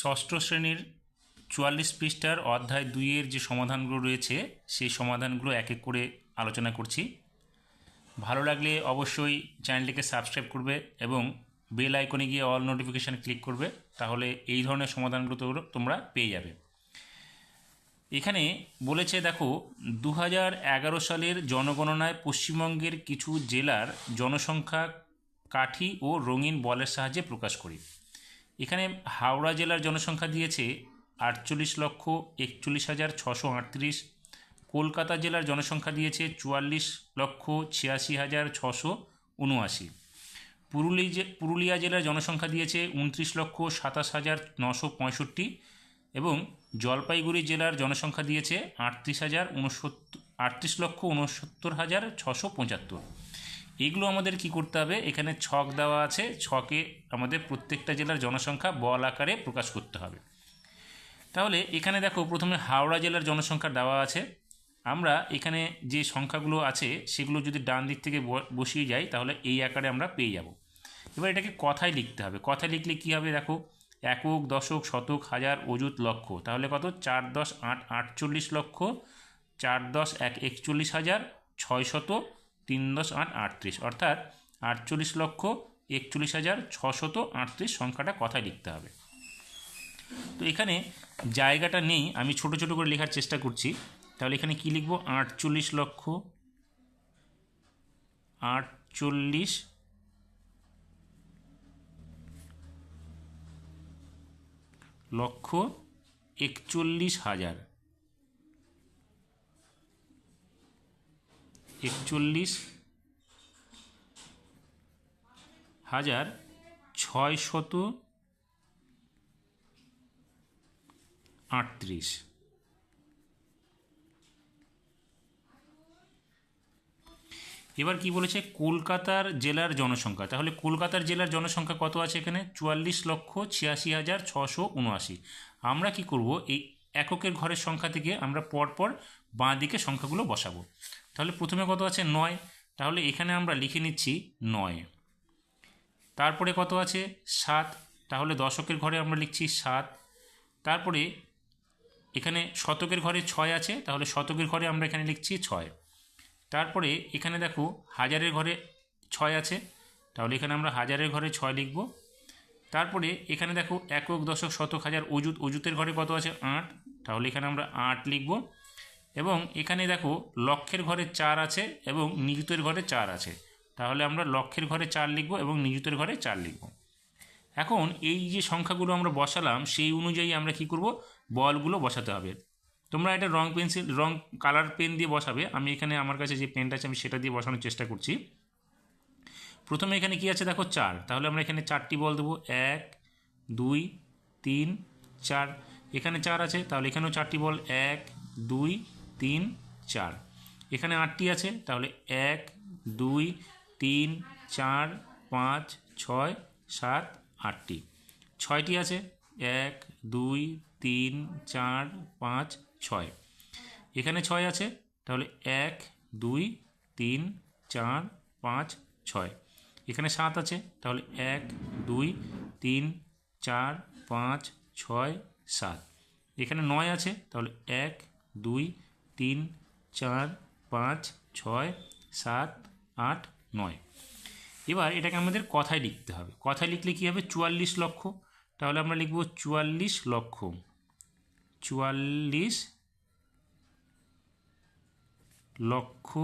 ষষ্ঠ শ্রেণির চুয়াল্লিশ পৃষ্ঠার অধ্যায় দুইয়ের যে সমাধানগুলো রয়েছে, সেই সমাধানগুলো এক এক করে আলোচনা করছি। ভালো লাগলে অবশ্যই চ্যানেলটিকে সাবস্ক্রাইব করবে এবং বেল আইকনে গিয়ে অল নোটিফিকেশান ক্লিক করবে, তাহলে এই ধরনের সমাধানগুলো তোমরা পেয়ে যাবে। এখানে বলেছে, দেখো দু সালের জনগণনায় পশ্চিমবঙ্গের কিছু জেলার জনসংখ্যা, কাঠি ও রঙিন বলের সাহায্যে প্রকাশ করি। এখানে হাওড়া জেলার জনসংখ্যা দিয়েছে আটচল্লিশ লক্ষ একচল্লিশ হাজার ছশো আটত্রিশ। কলকাতা জেলার জনসংখ্যা দিয়েছে চুয়াল্লিশ লক্ষ ছিয়াশি হাজার ছশো উনআশি। পুরুলি পুরুলিয়া জেলার জনসংখ্যা দিয়েছে উনত্রিশ লক্ষ সাতাশ হাজার নশো পঁয়ষট্টি এবং জলপাইগুড়ি জেলার জনসংখ্যা দিয়েছে আটত্রিশ হাজার উনসত্তর, আটত্রিশ লক্ষ উনসত্তর হাজার ছশো পঁচাত্তর। এইগুলো আমাদের কি করতে হবে? এখানে ছক দেওয়া আছে। ছকে আমাদের প্রত্যেকটা জেলার জনসংখ্যা বল আকারে প্রকাশ করতে হবে। তাহলে এখানে দেখো, প্রথমে হাওড়া জেলার জনসংখ্যা দেওয়া আছে। আমরা এখানে যে সংখ্যাগুলো আছে, সেগুলো যদি ডান দিক থেকে বসিয়ে যাই, তাহলে এই আকারে আমরা পেয়ে যাব। এবার এটাকে কথায় লিখতে হবে। কথায় লিখলে কী হবে দেখো? একক, দশক, শতক, হাজার, অযুত, লক্ষ। তাহলে কত? চার দশ আট আটচল্লিশ লক্ষ, চার দশ এক একচল্লিশ হাজার, ছয় শত তিন দশ আট আটত্রিশ। অর্থাৎ আটচল্লিশ লক্ষ একচল্লিশ হাজার ছশত আটত্রিশ সংখ্যাটা কথায় লিখতে হবে। তো এখানে জায়গাটা নেই, আমি ছোট ছোট করে লেখার চেষ্টা করছি। তাহলে এখানে কি লিখব? আটচল্লিশ লক্ষ আটচল্লিশ লক্ষ একচল্লিশ হাজার। একচল্লিশ হাজার ছয় শত আটত্রিশ। এবার কি বলেছে? কলকাতার জেলার জনসংখ্যা। তাহলে কলকাতার জেলার জনসংখ্যা কত আছে এখানে? চুয়াল্লিশ লক্ষ ছিয়াশি হাজার ছশো উনআশি। আমরা কি করব? এই এককের ঘরের সংখ্যা থেকে আমরা পরপর বাঁ দিকে সংখ্যাগুলো বসাবো। তাহলে প্রথমে কত আছে? নয়। তাহলে এখানে আমরা লিখে নিচ্ছি নয়। তারপরে কত আছে? সাত। তাহলে দশকের ঘরে আমরা লিখছি সাত। তারপরে এখানে শতকের ঘরে ছয় আছে, তাহলে শতকের ঘরে আমরা এখানে লিখছি ছয়। তারপরে এখানে দেখো, হাজারের ঘরে ছয় আছে, তাহলে এখানে আমরা হাজারের ঘরে ছয় লিখব। তারপরে এখানে দেখো, একক দশক শতক হাজার অজুত অজুতের ঘরে কত আছে? আট। তাহলে এখানে আমরা আট লিখব। এবং এখানে দেখো লক্ষের ঘরে চার আছে এবং নিযুতের ঘরে চার আছে। তাহলে আমরা লক্ষের ঘরে চার লিখব এবং নিযুতের ঘরে চার লিখব। এখন এই যে সংখ্যাগুলো আমরা বসালাম, সেই অনুযায়ী আমরা কি করব? বলগুলো বসাতে হবে। তোমরা এটা রং পেন্সিল, রং কালার পেন দিয়ে বসাবে। আমি এখানে আমার কাছে যে পেনটা আছে, আমি সেটা দিয়ে বসানোর চেষ্টা করছি। প্রথমে এখানে কি আছে? দেখো চার। তাহলে আমরা এখানে চারটি বল দেবো। এক, দুই, তিন, চার। এখানে চার আছে। তাহলে এখানেও চারটি বল। এক, দুই তিন, চার। এখানে আটটি আছে, তাহলে এক, দুই, তিন, চার, পাঁচ, ছয়, সাত, আটটি। ছয়টি আছে, এক, দুই, তিন, চার, পাঁচ, ছয়। এখানে ছয় আছে, তাহলে এক, দুই, তিন, চার, পাঁচ, ছয়। এখানে সাত আছে, তাহলে এক, দুই, তিন, চার, পাঁচ, ছয়, সাত। এখানে নয় আছে, তাহলে এক, দুই তিন, চার, পাঁচ, ছয়, সাত, আট, নয়। এবার এটাকে আমাদের কথায় লিখতে হবে। কথায় লিখলে কী হবে? চুয়াল্লিশ লক্ষ। তাহলে আমরা লিখব চুয়াল্লিশ লক্ষ। চুয়াল্লিশ লক্ষ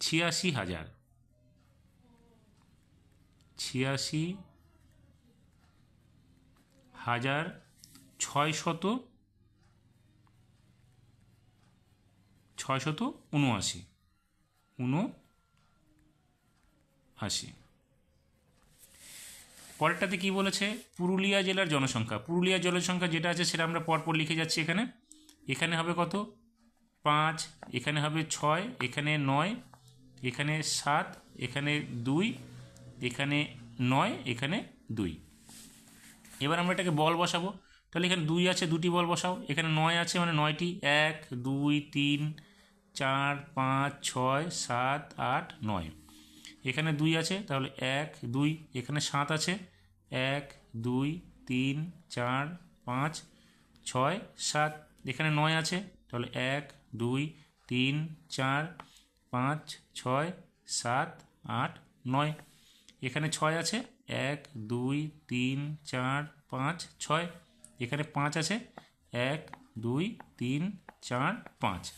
ছিয়াশি হাজার। ছিয়াশি হাজার ছয় শত ছয় শত উনআশি উনআশি পরেরটাতে কি বলেছে? পুরুলিয়া জেলার জনসংখ্যা। পুরুলিয়া জনসংখ্যা যেটা আছে সেটা আমরা পরপর লিখে যাচ্ছি এখানে। এখানে হবে কত? পাঁচ, এখানে হবে ছয়, এখানে নয়, এখানে সাত, এখানে দুই, এখানে নয়, এখানে দুই। এবার আমরা এটাকে বল বসাবো। তাহলে এখানে দুই আছে, দুটি বল বসাও। এখানে নয় আছে মানে নয়টি, এক, দুই, তিন চার, পাঁচ, ছয়, সাত, আট, নয়। এখানে দুই আছে, তাহলে এক, দুই, এখানে সাত আছে। এক, দুই, তিন, চার, পাঁচ, ছয়, সাত। এখানে নয় আছে, তাহলে এক, দুই, তিন, চার, পাঁচ, ছয়, সাত, আট, নয়। এখানে ছয় আছে, এক, দুই, তিন, চার, পাঁচ, ছয়। এখানে পাঁচ আছে, এক, দুই, তিন, চার, পাঁচ।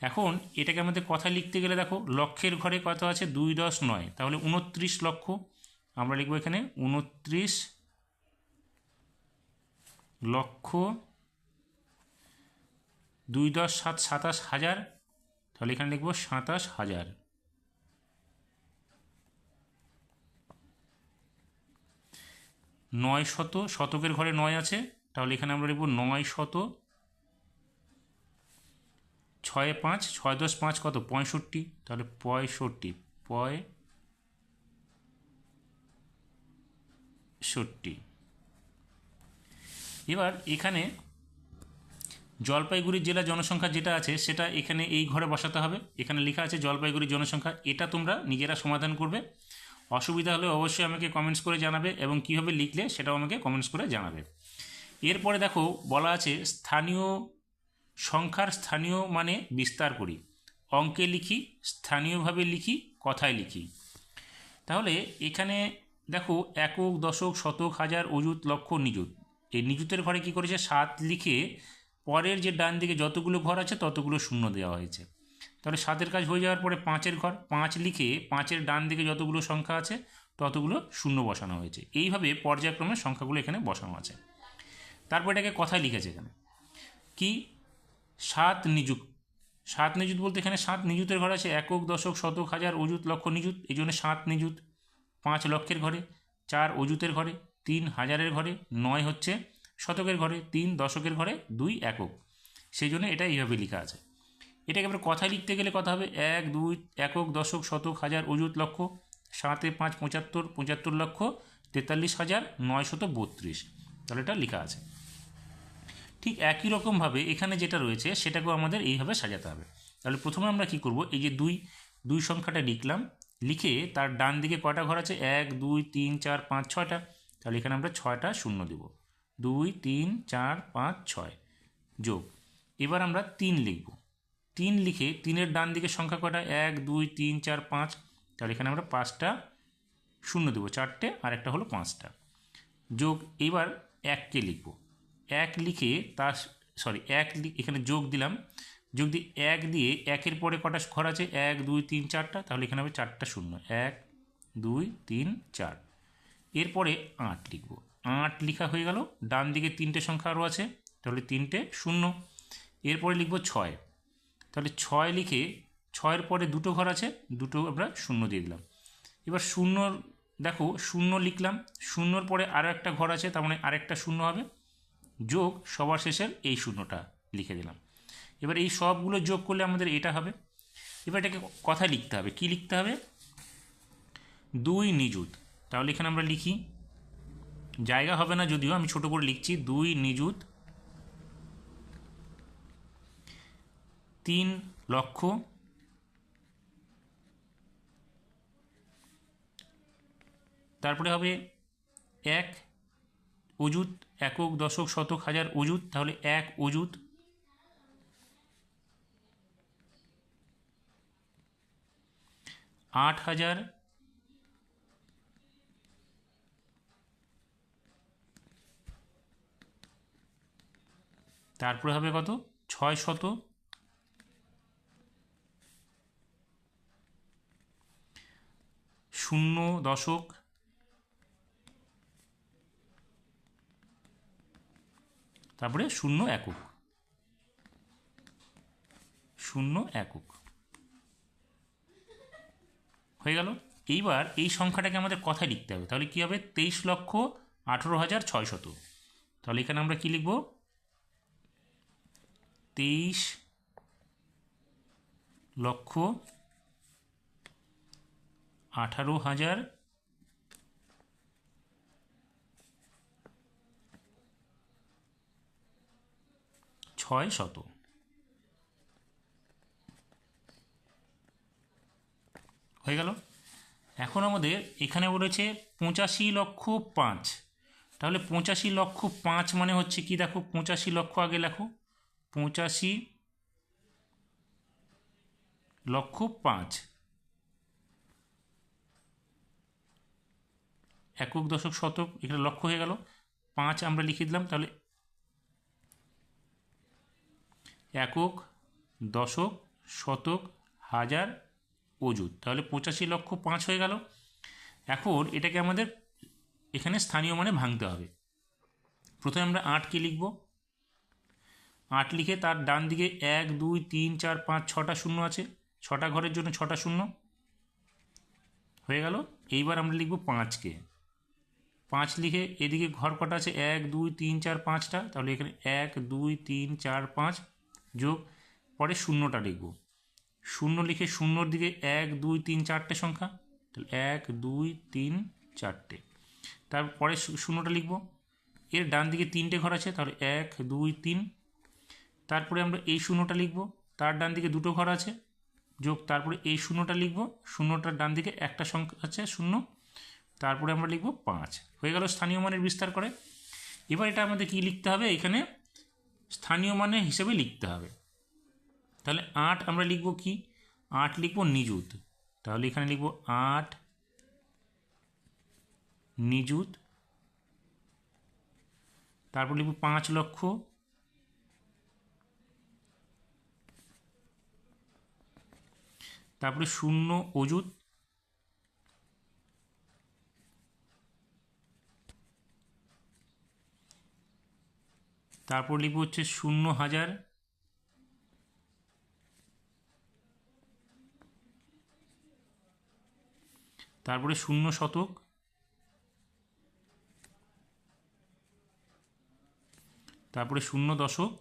এখন এটাকে আমাদের কথা লিখতে গেলে দেখো, লক্ষের ঘরে কত আছে? দুই দশ নয়। তাহলে উনত্রিশ লক্ষ। আমরা লিখব এখানে উনত্রিশ লক্ষ দুই দশ সাত সাতাশ হাজার। তাহলে এখানে লিখব সাতাশ হাজার। নয় শত, শতকের ঘরে নয় আছে। তাহলে এখানে আমরা লিখব নয় শত ছয় পাঁচ, ছয় দশ পাঁচ কত? পঁয়ষট্টি। তাহলে পঁয়ষট্টি পঁয়ষট্টি। এবার এখানে জলপাইগুড়ি জেলা জনসংখ্যা যেটা আছে, সেটা এখানে এই ঘরে বসাতে হবে। এখানে লেখা আছে, জলপাইগুড়ির জনসংখ্যা, এটা তোমরা নিজেরা সমাধান করবে। অসুবিধা হলে অবশ্যই আমাকে কমেন্টস করে জানাবে এবং কীভাবে লিখলে সেটাও আমাকে কমেন্টস করে জানাবে। এরপরে দেখো, বলা আছে স্থানীয় সংখ্যার স্থানীয় মানে বিস্তার করি। অঙ্কে লিখি, স্থানীয়ভাবে লিখি, কথায় লিখি। তাহলে এখানে দেখো একক, দশক, শতক, হাজার, অযুত, লক্ষ, নিযুত। এই নিযুতের ঘরে কি করেছে? সাত লিখে পরের যে ডান দিকে যতগুলো ঘর আছে ততগুলো শূন্য দেওয়া হয়েছে। তাহলে সাতের কাজ হয়ে যাওয়ার পরে পাঁচের ঘর, পাঁচ লিখে পাঁচের ডান দিকে যতগুলো সংখ্যা আছে ততগুলো শূন্য বসানো হয়েছে। এইভাবে পর্যায়ক্রমে সংখ্যাগুলো এখানে বসানো আছে। তারপর এটাকে কথায় লিখেছে এখানে। কি? সাত নিযুত। সাত নিযুত বলতে এখানে সাত নিযুতের ঘর আছে। একক, দশক, শতক, হাজার, অযুত, লক্ষ নিযুত। এই জন্য সাত নিযুত। পাঁচ লক্ষের ঘরে, চার অযুতের ঘরে, তিন হাজারের ঘরে, নয় হচ্ছে শতকের ঘরে, তিন দশকের ঘরে, দুই একক। সেই জন্য এটা এইভাবে লেখা আছে। এটাকে এবার কথা লিখতে গেলে কথা হবে এক, দুই, একক, দশক, শতক, হাজার, অযুত, লক্ষ, সাতে পাঁচ, পঁচাত্তর পঁচাত্তর লক্ষ, তেতাল্লিশ হাজার, নয়শত বত্রিশ। তাহলে এটা লেখা আছে। ঠিক একই রকমভাবে এখানে যেটা রয়েছে, সেটাকেও আমাদের এইভাবে সাজাতে হবে। তাহলে প্রথমে আমরা কি করব? এই যে দুই দুই সংখ্যাটা লিখলাম, লিখে তার ডান দিকে কয়টা ঘর আছে? এক, দুই, তিন, চার, পাঁচ, ছয়টা। তাহলে এখানে আমরা ছয়টা শূন্য দেব। দুই, তিন, চার, পাঁচ, ছয় যোগ। এবার আমরা তিন লিখব। তিন লিখে তিনের ডান দিকে সংখ্যা কয়টা? এক, দুই, তিন, চার, পাঁচ। তাহলে এখানে আমরা পাঁচটা শূন্য দেবো, চারটে আর একটা হলো পাঁচটা। যোগ, এবার এককে লিখব। এক লিখে তার সরি এক এখানে যোগ দিলাম। যোগ দিয়ে এক দিয়ে একের পরে কটা ঘর আছে? এক, দুই, তিন, চারটা। তাহলে এখানে হবে চারটা শূন্য। এক, দুই, তিন, চার। এরপরে আট লিখব। আট লিখা হয়ে গেল। ডান দিকে তিনটে সংখ্যা আরও আছে। তাহলে তিনটে শূন্য। এরপরে লিখব ছয়। তাহলে ছয় লিখে ছয়ের পরে দুটো ঘর আছে। দুটো আমরা শূন্য দিয়ে দিলাম। এবার শূন্য দেখো, শূন্য লিখলাম। শূন্যর পরে আরও একটা ঘর আছে। তার মানে আরেকটা শূন্য হবে। যোগ সবার শেষের এই শূন্যটা লিখে দিলাম। এবার এই সবগুলো যোগ করলে আমাদের এটা হবে। এবার এটাকে কথা লিখতে হবে। কি লিখতে হবে? দুই নিযুত। তাহলে এখানে আমরা লিখি, জায়গা হবে না যদিও, আমি ছোট করে লিখছি, দুই নিযুত, তিন লক্ষ, তারপরে হবে এক অজুত একক, দশক, শতক, হাজার অজুত তাহলে এক অজুত আট হাজার। তারপরে হবে কত? ছয় শত। শূন্য দশক তারপরে শূন্য একক। শূন্য একক। হয়ে গেল। এইবার এই সংখ্যাটাকে আমাদের কথায় লিখতে হবে। তাহলে কী হবে? তেইশ লক্ষ আঠেরো হাজার ছয়শত তাহলে এখানে আমরা কী লিখব? তেইশ লক্ষ আঠারো হাজার ছয় শত। হয়ে গেল? এখন আমাদের এখানে বলেছে পঁচাশি লক্ষ পাঁচ। তাহলে পঁচাশি লক্ষ পাঁচ মানে হচ্ছে কি? দেখো, পঁচাশি লক্ষ আগে লেখো। পঁচাশি লক্ষ পাঁচ। একক দশক শতক, এখানে লক্ষ হয়ে গেল। পাঁচ আমরা লিখে দিলাম, তাহলে একক, দশক, শতক, হাজার, অযুত। তাহলে পঁচাশি লক্ষ পাঁচ হয়ে গেল। এখন এটাকে আমাদের এখানে স্থানীয় মানে ভাঙতে হবে। প্রথমে আমরা আটকে লিখব? আট লিখে তার ডান দিকে এক, দুই, তিন, চার, পাঁচ, ছটা শূন্য আছে। ছটা ঘরের জন্য ছটা শূন্য। হয়ে গেল। এইবার আমরা লিখব পাঁচকে। পাঁচ লিখে এদিকে ঘর কটা আছে? এক, দুই, তিন, চার, পাঁচটা। তাহলে এখানে এক, দুই, তিন, চার, পাঁচ। যোগ, পরে শূন্যটা লিখব। শূন্য লিখে শূন্যর দিকে এক, দুই, তিন, চারটে সংখ্যা। তাহলে এক, দুই, তিন, চারটে। তারপরে শূন্যটা লিখব। এর ডান দিকে তিনটে ঘর আছে, তাহলে এক, দুই, তিন। তারপরে আমরা এই শূন্যটা লিখব। তার ডান দিকে দুটো ঘর আছে, যোগ, তারপরে এই শূন্যটা লিখব। শূন্যটার ডান দিকে একটা সংখ্যা আছে, শূন্য। তারপরে আমরা লিখব পাঁচ। হয়ে গেল স্থানীয় মানের বিস্তার করে। এবার এটা আমাদের কি লিখতে হবে? এখানে স্থানীয় মানের হিসেবে লিখতে হবে। তাহলে আট আমরা লিখব কি? আট লিখব নিযুত। তাহলে এখানে লিখব আট নিযুত। তারপর লিখব পাঁচ লক্ষ। তারপরে শূন্য অযুত। তারপর লিখব হচ্ছে শূন্য হাজার তারপরে শূন্য শতক তারপরে শূন্য দশক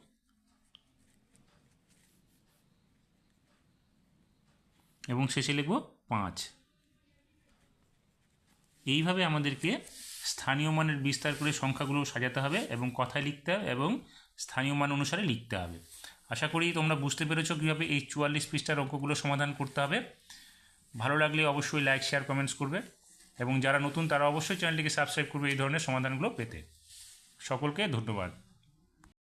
এবং শেষে লিখব পাঁচ। এইভাবে আমাদেরকে স্থানীয় মানের বিস্তার করে সংখ্যাগুলো সাজাতে হবে এবং কথায় লিখতে হবে এবং স্থানীয় মান অনুসারে লিখতে হবে। আশা করি তোমরা বুঝতে পেরেছ কীভাবে এই চুয়াল্লিশ পৃষ্ঠার অঙ্কগুলো সমাধান করতে হবে। ভালো লাগলে অবশ্যই লাইক, শেয়ার, কমেন্টস করবে এবং যারা নতুন তারা অবশ্যই চ্যানেলটিকে সাবস্ক্রাইব করবে এই ধরনের সমাধানগুলো পেতে। সকলকে ধন্যবাদ।